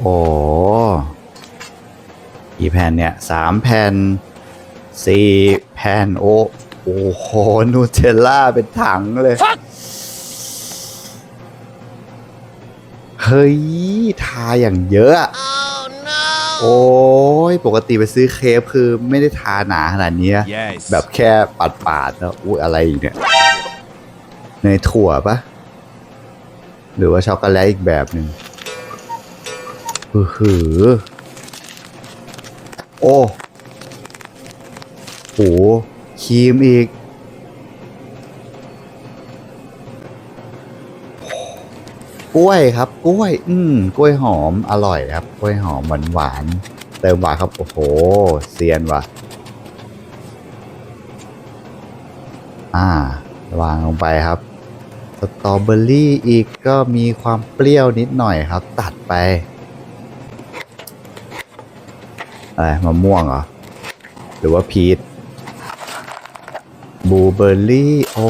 โอ้กี่แผ่นเนี่ยสามแผ่นสี่แผ่นโอ้โอ้โหนูเทลล่าเป็นถังเลย เฮ้ย ทาอย่างเยอะอะโอ้ยปกติไปซื้อเคฟคือไม่ได้ทาหนาขนาดนี้นะ Yes. แบบแค่ปาดปาดๆแล้วอุ้ยอะไรอีกเนี่ยเนยถั่วปะหรือว่าช็อกโกแลตอีกแบบหนึ่ง อือหือโอ้โหครีมอีก กล้วยครับ กล้วย อืมกล้วยหอมอร่อยครับ กล้วยหอมหวานหวานๆเติมหวานครับ โอ้โหเซียนว่ะ อ่าวางลงไปครับสตรอเบอรี่อีกก็มีความเปรี้ยวนิดหน่อยครับ ตัดไป อะไรมะม่วงเหรอ หรือว่าพีชบลูเบอร์รี่โอ้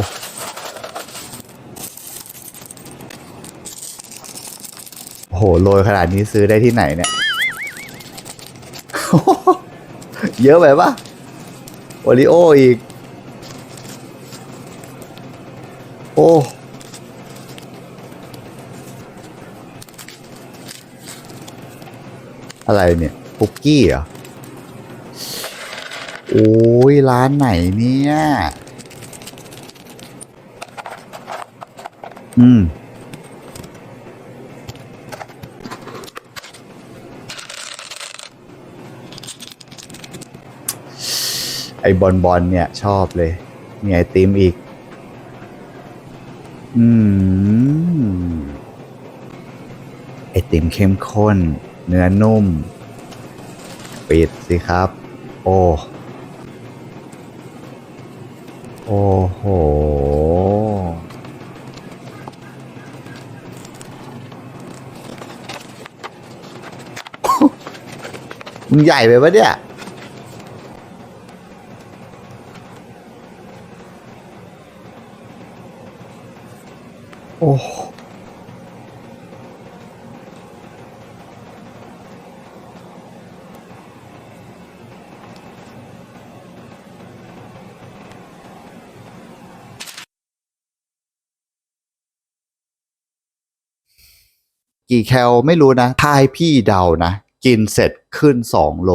โอ้โหโรยขนาดนี้ซื้อได้ที่ไหนเนี่ย เยอะไปปะโอริโออีก โอ้อะไรเนี่ย คุกกี้เหรอ โอ้ยร้านไหนเนี่ย อืม ไอบอลบอลเนี่ย ชอบเลย มีไอติมอีก อืม ไอติมเข้มข้น เนื้อนุ่ม ปิดสิครับ โอ้ โอ้โห มึงใหญ่ไปปะเนี่ย โอ้ กี่แคลไม่รู้นะถ้าให้พี่เดานะ กินเสร็จขึ้น 2 โล